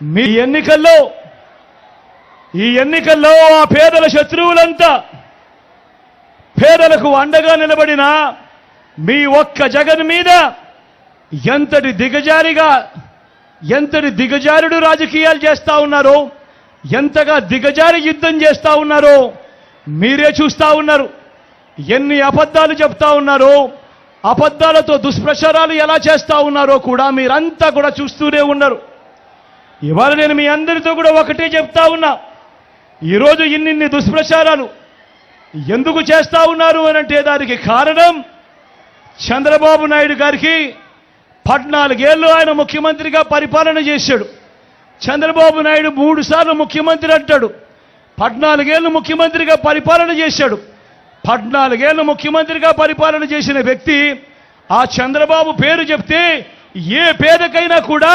మీ ఎన్నికల్లో ఈ ఎన్నికల్లో ఆ పేదల శత్రువులంతా పేదలకు అండగా నిలబడిన మీ ఒక్క జగన్ మీద ఎంతటి దిగజారిగా ఎంతటి దిగజారుడు రాజకీయాలు చేస్తా ఉన్నారో ఎంతగా దిగజారి యుద్ధం చేస్తా ఉన్నారో మీరే చూస్తా ఉన్నారు. ఎన్ని అబద్ధాలు చెప్తా ఉన్నారో అబద్ధాలతో దుష్ప్రచారాలు ఎలా చేస్తా ఉన్నారో కూడా మీరంతా కూడా చూస్తూనే ఉన్నారు. ఇవాళ నేను మీ అందరితో కూడా ఒకటే చెప్తా ఉన్నా. ఈరోజు ఇన్నిన్ని దుష్ప్రచారాలు ఎందుకు చేస్తా ఉన్నారు అని అంటే దానికి కారణం చంద్రబాబు నాయుడు గారికి పద్నాలుగేళ్ళు ఆయన ముఖ్యమంత్రిగా పరిపాలన చేశాడు. చంద్రబాబు నాయుడు మూడు సార్లు ముఖ్యమంత్రి అంటాడు. పద్నాలుగేళ్ళు ముఖ్యమంత్రిగా పరిపాలన చేశాడు. పద్నాలుగేళ్ళు ముఖ్యమంత్రిగా పరిపాలన చేసిన వ్యక్తి ఆ చంద్రబాబు పేరు చెప్తే ఏ పేదకైనా కూడా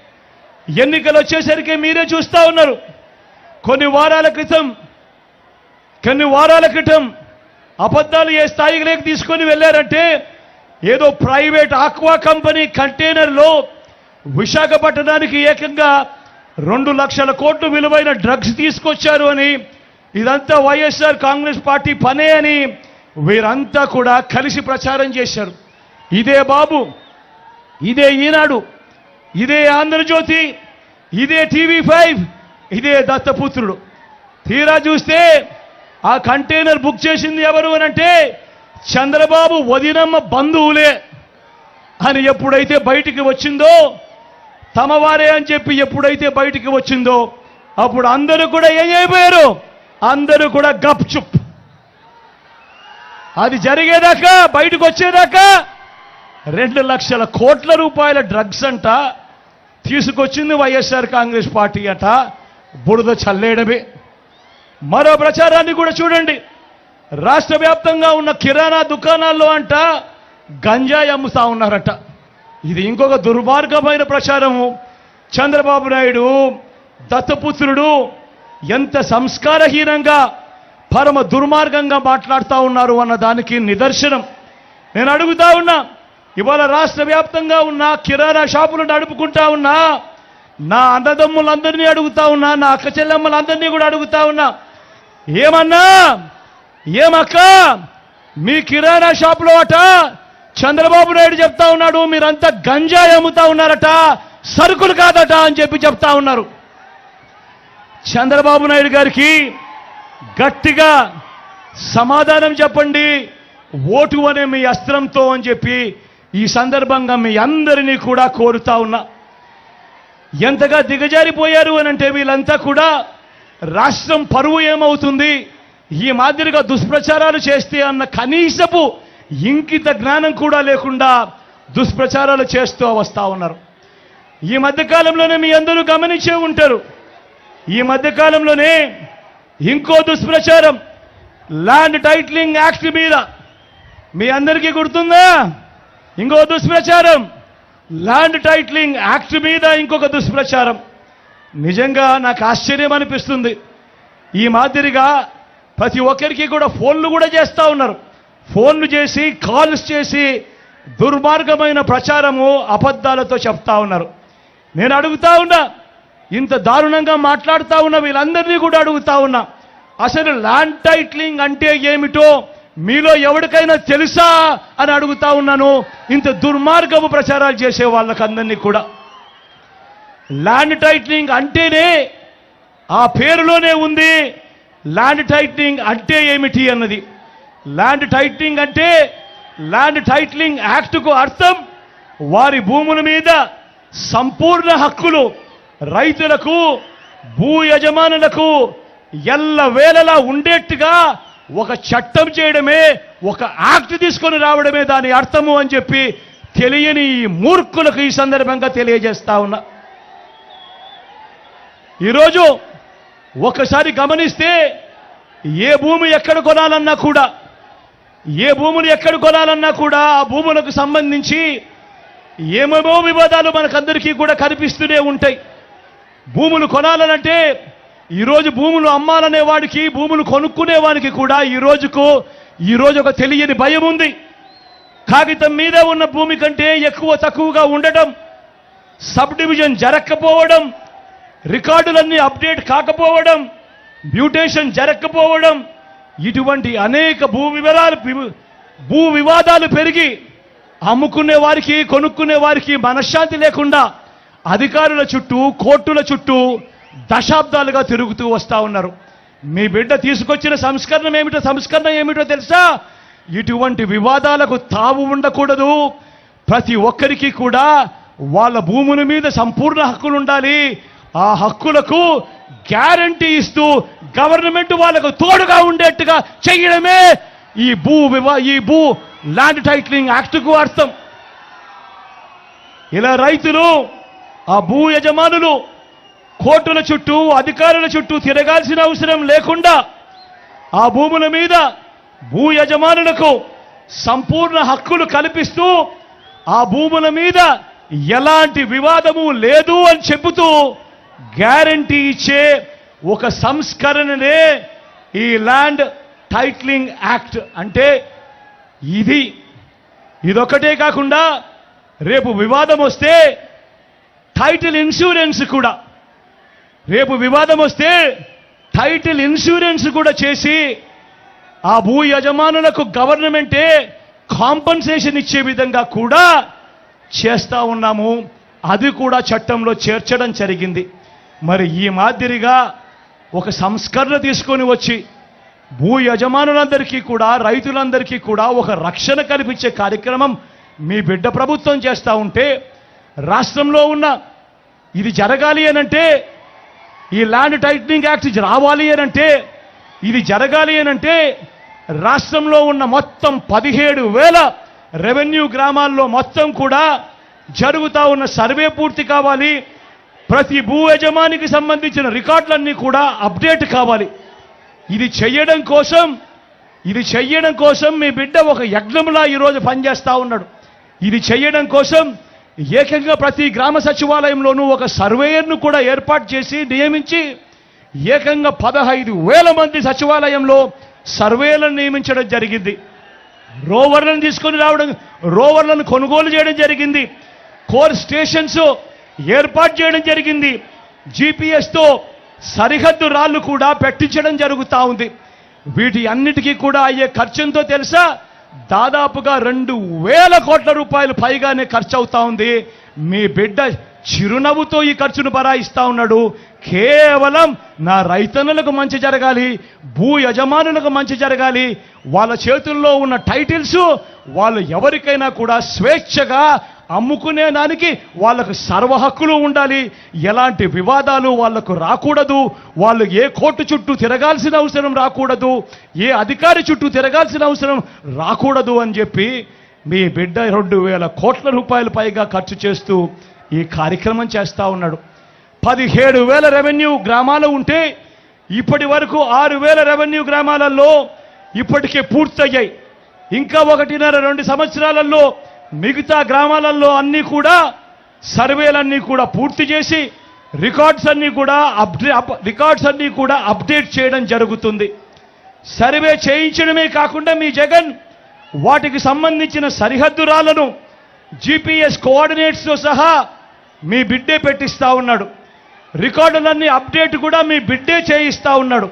ఎన్నికలు వచ్చేసరికి మీరే చూస్తూ ఉన్నారు. కొన్ని వారాల క్రితం కొన్ని వారాల క్రితం అబద్ధాలు ఏ స్థాయిలోకి తీసుకొని వెళ్ళారంటే ఏదో ప్రైవేట్ ఆక్వా కంపెనీ కంటైనర్లో విశాఖపట్నానికి ఏకంగా రెండు లక్షల కోట్లు విలువైన డ్రగ్స్ తీసుకొచ్చారు అని ఇదంతా వైఎస్ఆర్ కాంగ్రెస్ పార్టీ పనే అని వీరంతా కూడా కలిసి ప్రచారం చేశారు. ఇదే బాబు ఇదే ఈనాడు ఇదే ఆంధ్రజ్యోతి ఇదే టీవీ ఫైవ్ ఇదే దత్తపుత్రుడు. తీరా చూస్తే ఆ కంటైనర్ బుక్ చేసింది ఎవరు అంటే చంద్రబాబు వదినమ్మ బంధువులే అని ఎప్పుడైతే బయటికి వచ్చిందో తమవారే అని చెప్పి ఎప్పుడైతే బయటికి వచ్చిందో అప్పుడు అందరూ కూడా ఏం అయిపోయారు? అందరూ కూడా గప్చుప్ అది జరిగేదాకా బయటకు వచ్చేదాకా రెండు లక్షల కోట్ల రూపాయల డ్రగ్స్ అంట తీసుకొచ్చింది వైఎస్ఆర్ కాంగ్రెస్ పార్టీ అట. బురద చల్లేయడమే. మరో ప్రచారాన్ని కూడా చూడండి. రాష్ట్ర వ్యాప్తంగా ఉన్న కిరాణా దుకాణాల్లో అంట గంజాయి అమ్ముతా ఉన్నారట. ఇది ఇంకొక దుర్మార్గమైన ప్రచారము. చంద్రబాబు నాయుడు దత్తపుత్రుడు ఎంత సంస్కారహీనంగా పరమ దుర్మార్గంగా మాట్లాడుతూ ఉన్నారు అన్న దానికి నిదర్శనం. నేను అడుగుతా ఉన్నా ఇవాళ రాష్ట్ర వ్యాప్తంగా ఉన్న కిరాణా షాపులు నడుపుకుంటా ఉన్నా నా అన్నదమ్ములందరినీ అడుగుతా ఉన్నా నా అక్క చెల్లెమ్మలందరినీ కూడా అడుగుతా ఉన్నా ఏమన్నా? ఏమక్క? మీ కిరాణా షాపులో అట? చంద్రబాబు నాయుడు చెప్తా ఉన్నాడు మీరంతా గంజాయి అమ్ముతా ఉన్నారట సరుకులు కాదట అని చెప్పి చెప్తా ఉన్నారు. చంద్రబాబు నాయుడు గారికి గట్టిగా సమాధానం చెప్పండి ఓటు అనే మీ అస్త్రంతో అని చెప్పి ఈ సందర్భంగా మీ అందరినీ కూడా కోరుతా ఉన్నా. ఎంతగా దిగజారిపోయారు అని అంటే వీళ్ళంతా కూడా రాష్ట్రం పరువు ఏమవుతుంది? ఈ మాదిరిగా దుష్ప్రచారాలు చేస్తే అన్న కనీసపు ఇంకిత జ్ఞానం కూడా లేకుండా దుష్ప్రచారాలు చేస్తూ వస్తూ ఉన్నారు. ఈ మధ్యకాలంలోనే మీ అందరూ గమనించే ఉంటారు. ఈ మధ్యకాలంలోనే ఇంకో దుష్ప్రచారం ల్యాండ్ టైటిలింగ్ యాక్ట్ మీద. మీ అందరికీ గుర్తుందా? ఇంకో దుష్ప్రచారం. ల్యాండ్ టైట్లింగ్ యాక్ట్ మీద ఇంకొక దుష్ప్రచారం. నిజంగా నాకు ఆశ్చర్యం అనిపిస్తుంది. ఈ మాదిరిగా ప్రతి ఒక్కరికి కూడా ఫోన్లు కూడా చేస్తూ ఉన్నారు. ఫోన్లు చేసి కాల్స్ చేసి దుర్మార్గమైన ప్రచారము అబద్ధాలతో చెప్తా ఉన్నారు. నేను అడుగుతా ఉన్నా ఇంత దారుణంగా మాట్లాడుతూ ఉన్న వీళ్ళందరినీ కూడా అడుగుతా ఉన్నా అసలు ల్యాండ్ టైట్లింగ్ అంటే ఏమిటో మీలో ఎవరికైనా తెలుసా అని అడుగుతా ఉన్నాను. ఇంత దుర్మార్గపు ప్రచారాలు చేసే వాళ్ళకందరినీ కూడా. ల్యాండ్ టైటిలింగ్ అంటేనే ఆ పేరులోనే ఉంది. ల్యాండ్ టైటిలింగ్ అంటే ఏమిటి అన్నది. ల్యాండ్ టైటిలింగ్ అంటే ల్యాండ్ టైటిలింగ్ యాక్ట్కు అర్థం వారి భూముల మీద సంపూర్ణ హక్కులు రైతులకు భూ యజమానులకు ఎల్లవేళలా ఉండేట్టుగా ఒక చట్టం చేయడమే ఒక యాక్ట్ తీసుకొని రావడమే దాని అర్థము అని చెప్పి తెలియని ఈ మూర్ఖులకు ఈ సందర్భంగా తెలియజేస్తా ఉన్నా. ఈరోజు ఒకసారి గమనిస్తే ఏ భూమి ఎక్కడ కొనాలన్నా కూడా ఏ భూములు ఎక్కడ కొనాలన్నా కూడా ఆ భూములకు సంబంధించి ఏమేమో వివాదాలు మనకందరికీ కూడా కనిపిస్తూనే ఉంటాయి. భూములు కొనాలనంటే ఈరోజు భూములు అమ్మాలనే వాడికి భూములు కొనుక్కునే వాడికి కూడా ఈ రోజుకు ఈ రోజు ఒక తెలియని భయం ఉంది. కాగితం మీద ఉన్న భూమి కంటే ఎక్కువ తక్కువగా ఉండటం సబ్ డివిజన్ జరగకపోవడం రికార్డులన్నీ అప్డేట్ కాకపోవడం మ్యూటేషన్ జరగకపోవడం ఇటువంటి అనేక భూ వివరాలు భూ వివాదాలు పెరిగి అమ్ముకునే వారికి కొనుక్కునే వారికి మనశ్శాంతి లేకుండా అధికారుల చుట్టూ కోర్టుల చుట్టూ దశాబ్దాలుగా తిరుగుతూ వస్తూ ఉన్నారు. మీ బిడ్డ తీసుకొచ్చిన సంస్కరణ ఏమిటో సంస్కరణ ఏమిటో తెలుసా? ఇటువంటి వివాదాలకు తావు ఉండకూడదు. ప్రతి ఒక్కరికి కూడా వాళ్ళ భూముల మీద సంపూర్ణ హక్కులు ఉండాలి. ఆ హక్కులకు గ్యారంటీ ఇస్తూ గవర్నమెంట్ వాళ్ళకు తోడుగా ఉండేట్టుగా చేయడమే ఈ భూ వివా ఈ భూ ల్యాండ్ టైటిలింగ్ యాక్ట్కు అర్థం. ఇలా రైతులు ఆ భూ యజమానులు కోర్టుల చుట్టూ అధికారుల చుట్టూ తిరగాల్సిన అవసరం లేకుండా ఆ భూముల మీద భూ యజమానులకు సంపూర్ణ హక్కులు కల్పిస్తూ ఆ భూముల మీద ఎలాంటి వివాదము లేదు అని చెబుతూ గ్యారంటీ ఇచ్చే ఒక సంస్కరణనే ఈ ల్యాండ్ టైట్లింగ్ యాక్ట్ అంటే ఇది. ఇదొకటే కాకుండా రేపు వివాదం వస్తే టైటిల్ ఇన్సూరెన్స్ కూడా. రేపు వివాదం వస్తే టైటిల్ ఇన్సూరెన్స్ కూడా చేసి ఆ భూ యజమానులకు గవర్నమెంటే కాంపన్సేషన్ ఇచ్చే విధంగా కూడా చేస్తా ఉన్నాము. అది కూడా చట్టంలో చేర్చడం జరిగింది. మరి ఈ మాదిరిగా ఒక సంస్కరణ తీసుకొని వచ్చి భూ యజమానులందరికీ కూడా రైతులందరికీ కూడా ఒక రక్షణ కల్పించే కార్యక్రమం మీ బిడ్డ ప్రభుత్వం చేస్తూ ఉంటే రాష్ట్రంలో ఉన్న ఇది జరగాలి అనంటే ఈ ల్యాండ్ టైటనింగ్ యాక్ట్ రావాలి అనంటే ఇది జరగాలి అనంటే రాష్ట్రంలో ఉన్న మొత్తం పదిహేడు వేల రెవెన్యూ గ్రామాల్లో మొత్తం కూడా జరుగుతూ ఉన్న సర్వే పూర్తి కావాలి. ప్రతి భూ యజమానికి సంబంధించిన రికార్డులన్నీ కూడా అప్డేట్ కావాలి. ఇది చెయ్యడం కోసం ఇది చెయ్యడం కోసం మీ బిడ్డ ఒక యజ్ఞంలా ఈరోజు పనిచేస్తూ ఉన్నాడు. ఇది చెయ్యడం కోసం ఏకంగా ప్రతి గ్రామ సచివాలయంలోనూ ఒక సర్వేయర్ను కూడా ఏర్పాటు చేసి నియమించి ఏకంగా పదహైదు వేల మంది సచివాలయంలో సర్వేలను నియమించడం జరిగింది. రోవర్లను తీసుకొని రావడం రోవర్లను కొనుగోలు చేయడం జరిగింది. కోర్ స్టేషన్స్ ఏర్పాటు చేయడం జరిగింది. జీపీఎస్తో సరిహద్దు రాళ్ళు కూడా పెట్టించడం జరుగుతూ ఉంది. వీటి అన్నిటికీ కూడా అయ్యే ఖర్చుంతో తెలుసా? దాదాపుగా రెండు వేల కోట్ల రూపాయలు పైగానే ఖర్చు అవుతా ఉంది. మీ బిడ్డ చిరునవ్వుతో ఈ ఖర్చును బరాయిస్తా ఉన్నాడు. కేవలం నా రైతన్నులకు మంచి జరగాలి భూ యజమానులకు మంచి జరగాలి వాళ్ళ చేతుల్లో ఉన్న టైటిల్స్ వాళ్ళు ఎవరికైనా కూడా స్వేచ్ఛగా అమ్ముకునే దానికి వాళ్ళకు సర్వ హక్కులు ఉండాలి. ఎలాంటి వివాదాలు వాళ్ళకు రాకూడదు. వాళ్ళు ఏ కోర్టు చుట్టూ తిరగాల్సిన అవసరం రాకూడదు. ఏ అధికారి చుట్టూ తిరగాల్సిన అవసరం రాకూడదు అని చెప్పి మీ బిడ్డ రెండు వేల కోట్ల రూపాయలు పైగా ఖర్చు చేస్తూ ఈ కార్యక్రమం చేస్తూ ఉన్నాడు. పదిహేడు వేల రెవెన్యూ గ్రామాలు ఉంటే ఇప్పటి వరకు ఆరు వేల రెవెన్యూ గ్రామాలలో ఇప్పటికే పూర్తయ్యాయి. ఇంకా ఒకటిన్నర రెండు సంవత్సరాలలో మిగతా గ్రామాలలో అన్నీ కూడా సర్వేలన్నీ కూడా పూర్తి చేసి రికార్డ్స్ అన్నీ కూడా అప్డే అప్- రికార్డ్స్ అన్నీ కూడా అప్డేట్ చేయడం జరుగుతుంది. సర్వే చేయించడమే కాకుండా మీ జగన్ వాటికి సంబంధించిన సరిహద్దురాలను జీపీఎస్ కోఆర్డినేట్స్తో సహా మీ బిడ్డే పెట్టిస్తా ఉన్నాడు. రికార్డులన్నీ అప్డేట్ కూడా మీ బిడ్డే చేయిస్తా ఉన్నాడు.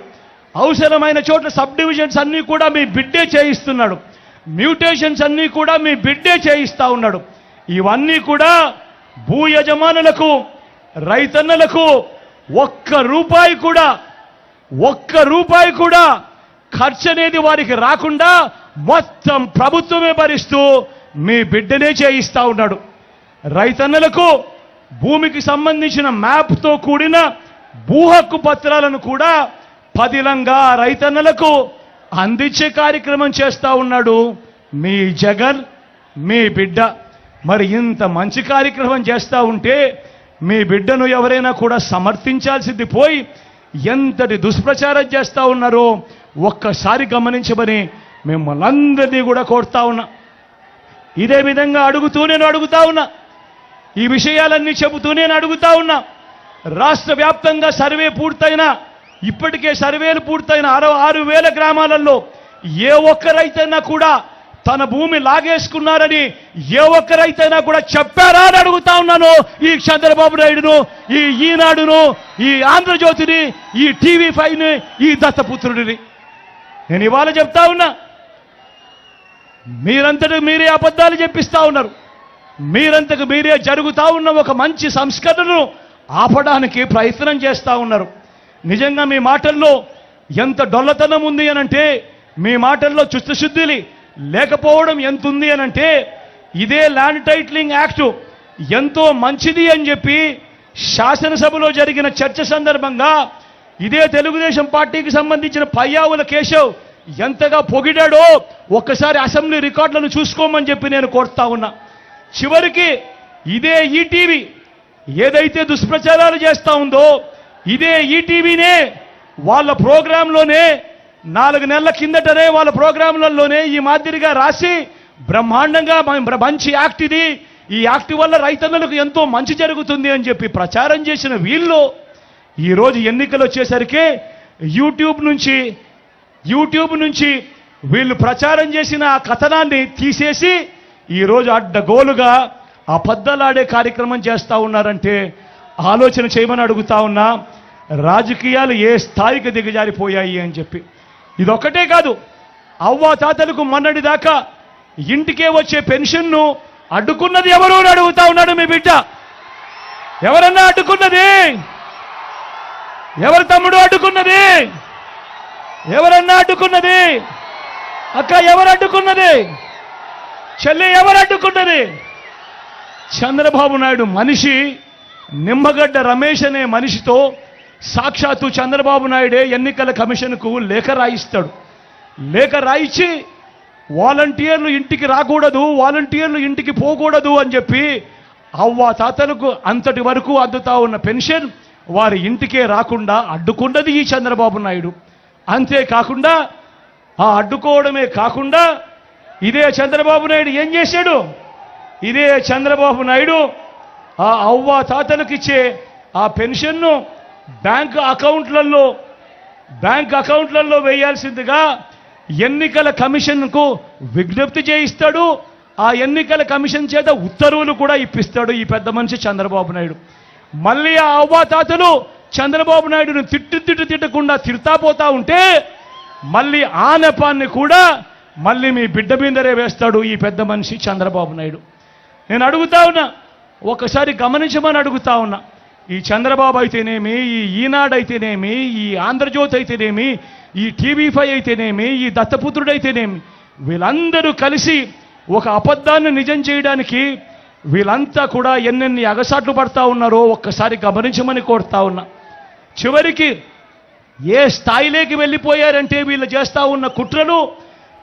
అవసరమైన చోట్ల సబ్ డివిజన్స్ అన్నీ కూడా మీ బిడ్డే చేయిస్తున్నాడు. మ్యూటేషన్స్ అన్నీ కూడా మీ బిడ్డే చేయిస్తా ఉన్నాడు. ఇవన్నీ కూడా భూ యజమానులకు రైతన్నలకు ఒక్క రూపాయి కూడా ఒక్క రూపాయి కూడా ఖర్చు అనేది వారికి రాకుండా మొత్తం ప్రభుత్వమే భరిస్తూ మీ బిడ్డనే చేయిస్తా ఉన్నాడు. రైతన్నలకు భూమికి సంబంధించిన మ్యాప్తో కూడిన భూ హక్కు పత్రాలను కూడా పదిలంగా రైతన్నలకు అందించే కార్యక్రమం చేస్తూ ఉన్నాడు మీ జగన్ మీ బిడ్డ. మరి ఇంత మంచి కార్యక్రమం చేస్తూ ఉంటే మీ బిడ్డను ఎవరైనా కూడా సమర్థించాల్సింది పోయి ఎంతటి దుష్ప్రచారం చేస్తూ ఉన్నారో ఒక్కసారి గమనించమని మిమ్మల్ని అందరినీ కూడా కోరుతా ఉన్నా. ఇదే విధంగా అడుగుతూ నేను అడుగుతా ఉన్నా. ఈ విషయాలన్నీ చెబుతూ నేను అడుగుతా ఉన్నా. రాష్ట్ర వ్యాప్తంగా సర్వే పూర్తయినా ఇప్పటికే సర్వేలు పూర్తయిన అరవై ఆరు వేల గ్రామాలలో ఏ ఒక్కరైతేనా కూడా తన భూమి లాగేసుకున్నారని ఏ ఒక్కరైతేనా కూడా చెప్పారా అని అడుగుతా ఉన్నాను ఈ చంద్రబాబు నాయుడును ఈ ఈనాడును ఈ ఆంధ్రజ్యోతిని ఈ టీవీ ఫైవ్ని ఈ దత్తపుత్రుడిని. నేను ఇవాళ చెప్తా ఉన్నా. మీరంతటి మీరే అబద్ధాలు చెప్పిస్తా ఉన్నారు. మీరంతకు మీరే జరుగుతా ఉన్న ఒక మంచి సంస్కరణను ఆపడానికి ప్రయత్నం చేస్తా ఉన్నారు. నిజంగా మీ మాటల్లో ఎంత డొల్లతనం ఉంది అనంటే మీ మాటల్లో చిత్తశుద్ధిలి లేకపోవడం ఎంత ఉంది అనంటే ఇదే ల్యాండ్ టైటిలింగ్ యాక్ట్ ఎంతో మంచిది అని చెప్పి శాసనసభలో జరిగిన చర్చ సందర్భంగా ఇదే తెలుగుదేశం పార్టీకి సంబంధించిన పయ్యావుల కేశవ్ ఎంతగా పొగిడాడో ఒక్కసారి అసెంబ్లీ రికార్డులను చూసుకోమని చెప్పి నేను కోరుతా ఉన్నా. చివరికి ఇదే ఈటీవీ ఏదైతే దుష్ప్రచారాలు చేస్తా ఉందో ఇదే ఈటీవీనే వాళ్ళ ప్రోగ్రాంలోనే నాలుగు నెలల కిందటనే వాళ్ళ ప్రోగ్రాంలలోనే ఈ మాదిరిగా రాసి బ్రహ్మాండంగా మంచి యాక్ట్ ఇది. ఈ యాక్ట్ వల్ల రైతన్నలకు ఎంతో మంచి జరుగుతుంది అని చెప్పి ప్రచారం చేసిన వీళ్ళు ఈరోజు ఎన్నికలు వచ్చేసరికి యూట్యూబ్ నుంచి యూట్యూబ్ నుంచి వీళ్ళు ప్రచారం చేసిన ఆ కథనాన్ని తీసేసి ఈరోజు అడ్డగోలుగా అబద్ధలాడే కార్యక్రమం చేస్తూ ఉన్నారంటే ఆలోచన చేయమని అడుగుతా ఉన్నా రాజకీయాలు ఏ స్థాయికి దిగజారిపోయాయి అని చెప్పి. ఇదొక్కటే కాదు అవ్వ తాతలకు మొన్నటి దాకా ఇంటికే వచ్చే పెన్షన్ను అడ్డుకున్నది ఎవరు అని అడుగుతా ఉన్నాడు మీ బిడ్డ. ఎవరన్నా అడ్డుకున్నది? ఎవరి తమ్ముడు అడ్డుకున్నది? ఎవరన్నా అడ్డుకున్నది? అక్క ఎవరు అడ్డుకున్నది? చెల్లి ఎవరు అడ్డుకున్నది? చంద్రబాబు నాయుడు మనిషి నిమ్మగడ్డ రమేష్ అనే మనిషితో సాక్షాత్తు చంద్రబాబు నాయుడే ఎన్నికల కమిషన్కు లేఖ రాయిస్తాడు. లేఖ రాయించి వాలంటీర్లు ఇంటికి రాకూడదు వాలంటీర్లు ఇంటికి పోకూడదు అని చెప్పి అవ్వ తాతలకు అంతటి వరకు అందుతా ఉన్న పెన్షన్ వారి ఇంటికే రాకుండా అడ్డుకున్నది ఈ చంద్రబాబు నాయుడు. అంతేకాకుండా ఆ అడ్డుకోవడమే కాకుండా ఇదే చంద్రబాబు నాయుడు ఏం చేశాడు? ఇదే చంద్రబాబు నాయుడు ఆ అవ్వ తాతలకు ఇచ్చే ఆ పెన్షన్ను బ్యాంక్ అకౌంట్లలో బ్యాంక్ అకౌంట్లలో వేయాల్సిందిగా ఎన్నికల కమిషన్కు విజ్ఞప్తి చేయిస్తాడు. ఆ ఎన్నికల కమిషన్ చేత ఉత్తర్వులు కూడా ఇప్పిస్తాడు ఈ పెద్ద మనిషి చంద్రబాబు నాయుడు. మళ్ళీ ఆ అవ్వాతాతలు చంద్రబాబు నాయుడును తిట్టు తిట్టు తిట్టకుండా తిడతా పోతా ఉంటే మళ్ళీ ఆ నెపాన్ని కూడా మళ్ళీ మీ బిడ్డ మీదరే వేస్తాడు ఈ పెద్ద మనిషి చంద్రబాబు నాయుడు. నేను అడుగుతా ఉన్నా ఒకసారి గమనించమని అడుగుతా ఉన్నా. ఈ చంద్రబాబు అయితేనేమి ఈ ఈనాడు అయితేనేమి ఈ ఆంధ్రజ్యోతి అయితేనేమి ఈ టీవీ ఫైవ్ అయితేనేమి ఈ దత్తపుత్రుడు అయితేనేమి వీళ్ళందరూ కలిసి ఒక అబద్ధాన్ని నిజం చేయడానికి వీళ్ళంతా కూడా ఎన్నెన్ని అగసాట్లు పడతా ఉన్నారో ఒక్కసారి గమనించమని కోరుతా ఉన్నా. చివరికి ఏ స్థాయిలోకి వెళ్ళిపోయారంటే వీళ్ళు చేస్తూ ఉన్న కుట్రలు